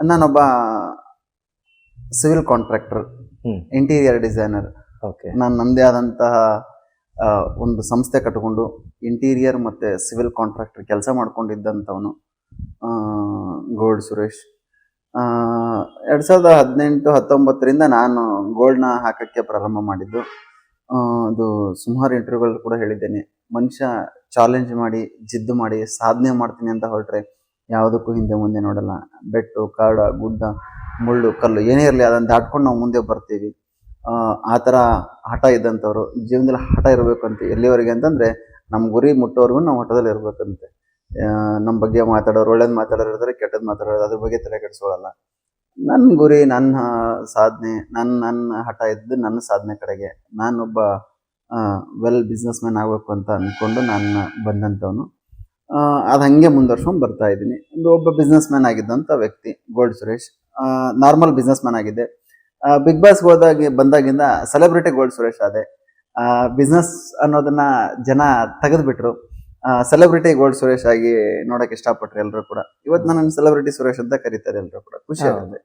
ನಾನೊಬ್ಬ civil contractor interior designer okay ನಾನು ನನ್ನದೇ ಆದಂತಹ ಒಂದು ಸಂಸ್ಥೆ ಕಟ್ಟಿಕೊಂಡು ಇಂಟೀರಿಯರ್ ಮತ್ತು ಸಿವಿಲ್ ಕಾಂಟ್ರಾಕ್ಟರ್ ಕೆಲಸ ಮಾಡ್ಕೊಂಡಿದ್ದಂಥವನು ಗೋಲ್ಡ್ ಸುರೇಶ್. ಎರಡು ಸಾವಿರದ ಹದಿನೆಂಟು ಹತ್ತೊಂಬತ್ತರಿಂದ ನಾನು ಗೋಲ್ಡ್ನ ಹಾಕೋಕ್ಕೆ ಪ್ರಾರಂಭ ಮಾಡಿದ್ದು. ಅದು ಸುಮಾರು ಇಂಟರ್ವ್ಯೂಗಳು ಕೂಡ ಹೇಳಿದ್ದೇನೆ. ಮನುಷ್ಯ ಚಾಲೆಂಜ್ ಮಾಡಿ ಜಿದ್ದು ಮಾಡಿ ಸಾಧನೆ ಮಾಡ್ತೀನಿ ಅಂತ ಹೊರಟ್ರೆ ಯಾವುದಕ್ಕೂ ಹಿಂದೆ ಮುಂದೆ ನೋಡಲ್ಲ. ಬೆಟ್ಟು ಕಾಡ ಗುಡ್ಡ ಮುಳ್ಳು ಕಲ್ಲು ಏನೇ ಇರಲಿ ಅದನ್ನು ದಾಟ್ಕೊಂಡು ನಾವು ಮುಂದೆ ಬರ್ತೀವಿ. ಆ, ಥರ ಹಠ ಇದ್ದಂಥವ್ರು ಜೀವನದಲ್ಲಿ ಹಠ ಇರಬೇಕು ಅಂತ ಎಲ್ಲಿವರೆಗೆ ಅಂತಂದರೆ ನಮ್ಮ ಗುರಿ ಮುಟ್ಟೋರ್ಗು ನಾವು ಹಠದಲ್ಲಿ ಇರಬೇಕಂತೆ. ನಮ್ಮ ಬಗ್ಗೆ ಮಾತಾಡೋರು ಒಳ್ಳೇದು ಮಾತಾಡೋರು ಇರ್ತಾರೆ ಕೆಟ್ಟದ್ದು ಮಾತಾಡೋರು ಅದ್ರ ಬಗ್ಗೆ ತಲೆ ಕೆಡಿಸ್ಕೊಳ್ಳಲ್ಲ ನನ್ನ ಗುರಿ ನನ್ನ ಸಾಧನೆ ನನ್ನ ನನ್ನ ಹಠ ಇದ್ದು ನನ್ನ ಸಾಧನೆ ಕಡೆಗೆ. ನಾನೊಬ್ಬ ವೆಲ್ ಬಿಸ್ನೆಸ್ ಮ್ಯಾನ್ ಆಗಬೇಕು ಅಂತ ಅಂದ್ಕೊಂಡು ನಾನು ಬಂದಂಥವನು. ಅದು ಹಂಗೆ ಮುಂದುವರ್ಸ್ಕೊಂಡು ಬರ್ತಾ ಇದ್ದೀನಿ. ಒಬ್ಬ ಬಿಸ್ನೆಸ್ ಮ್ಯಾನ್ ಆಗಿದ್ದಂಥ ವ್ಯಕ್ತಿ, gold Suresh. Normal businessman ಆಗಿದ್ದೆ ಬಿಗ್ ಬಾಸ್ ಹೋದಾಗ ಬಂದಾಗಿಂದ ಸೆಲೆಬ್ರಿಟಿ ಗೋಲ್ಡ್ ಸುರೇಶ್ ಆದೆ. ಬಿಸ್ನೆಸ್ ಅನ್ನೋದನ್ನ ಜನ ತೆಗೆದುಬಿಟ್ರು. ಸೆಲೆಬ್ರಿಟಿ ಗೋಲ್ಡ್ ಸುರೇಶ್ ಆಗಿ ನೋಡೋಕೆ ಇಷ್ಟಪಟ್ರು ಎಲ್ಲರೂ ಕೂಡ. ಇವತ್ತು ನನ್ನ ಸೆಲೆಬ್ರಿಟಿ ಸುರೇಶ್ ಅಂತ ಕರೀತಾರೆ ಎಲ್ಲರೂ ಕೂಡ. ಖುಷಿ. ಆಗುತ್ತೆ.